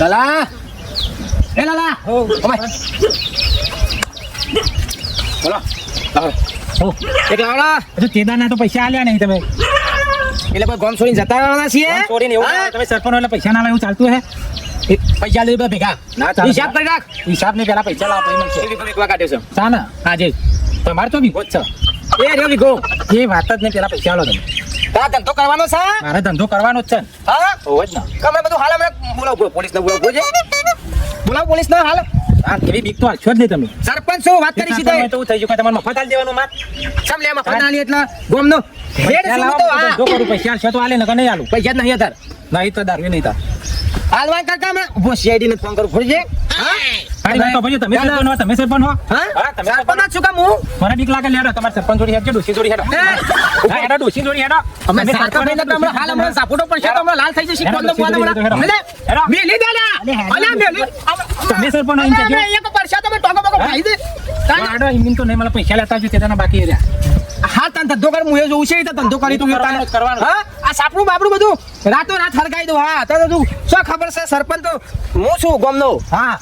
લાલા એ લાલા અમાય બોલો હો. એક લાવડા હજુ કેદારના તો પૈસા આલ્યા નહીં તમે એટલે કોઈ ગોમ છોડીને જતા રહેવાના છીએ છોડીને એવું તમે સરપંચ એટલે પૈસા ના લાવે એવું ચાલતું હે પૈસા લઈ ભેગા ના ચાલે. હિસાબ કરી રાખ હિસાબ ને પેલા પૈસા લાવ પછી મળશે એ કાઢ્યો છે ચા ને આજે તમારે તો વિગો જ છે એ રહ્યો વીઘો એ વાત જ નહીં પેલા પૈસા આલો તમે તારા ધંધો કરવાનો છે? મારે ધંધો કરવાનો જ છે. હા? હોવ જ ને. કમે બધું હાલ હમણાં બોલાવો પોલીસ ને બોલાવો બોલજે બોલાવો પોલીસ ને હાલ. આ બીક તો હાલશો જ નહીં તમે. સરપંચ શું વાત કરી સીધે. તો થઈ ગયું કે તમારે મફત દેવાનું માર સમ લે મફત ના એટલે ગોમનો પૈસા શું તો તો ધંધો કરું પૈસા આલશો તો આલે ને નહીં આલું. પૈસા જ નહીં અતાર નહીં તો દારૂ નહીં તાર. હાલવાન હમણાં ઊભો સીઆઈડી ને ફોન કરું ફોડજે હા? તારી તો ભાઈ તમે ના, ના. સરપંચ હો તમે સરપંચ હો હા હા, તમે સરપંચ જ કામ હું મને બીક લાગે લેડો તમારે સરપંચ જોડી હેડજો ડોસી જોડી હેડો હે? હેડો ડોસી જોડી હેડો અમે સરપંચ ભાઈને તો હમણાં હાલ હમણાં સાપોટો પડશે તો હમણાં લાલ થઈ જશે કોણ તો સીધું હમણાં? હેડો. હેડો. હેડો. મેલી દે લ્યા. અલે, હેડો. અલ્યા, મેલી. તમે સરપંચ આવીને અલ્યા, કહેજો. અમે અહીંયા પડશે ટોકો બોકો ખાઈ દે. તાન- હેડો, તો નહીં મને પૈસા લેતા આવજો તેના બાકી રહ્યા હા તને ધંધો કર હું એ જોઉં છે તો ધંધો કરી તું કરવાનો જ, હા આ સાપડું બાપડું બધું રાતો રાત હરગાઈ દઉં હા તો તું શું ખબર છે સરપંચ તો હું છું ગોમનો હા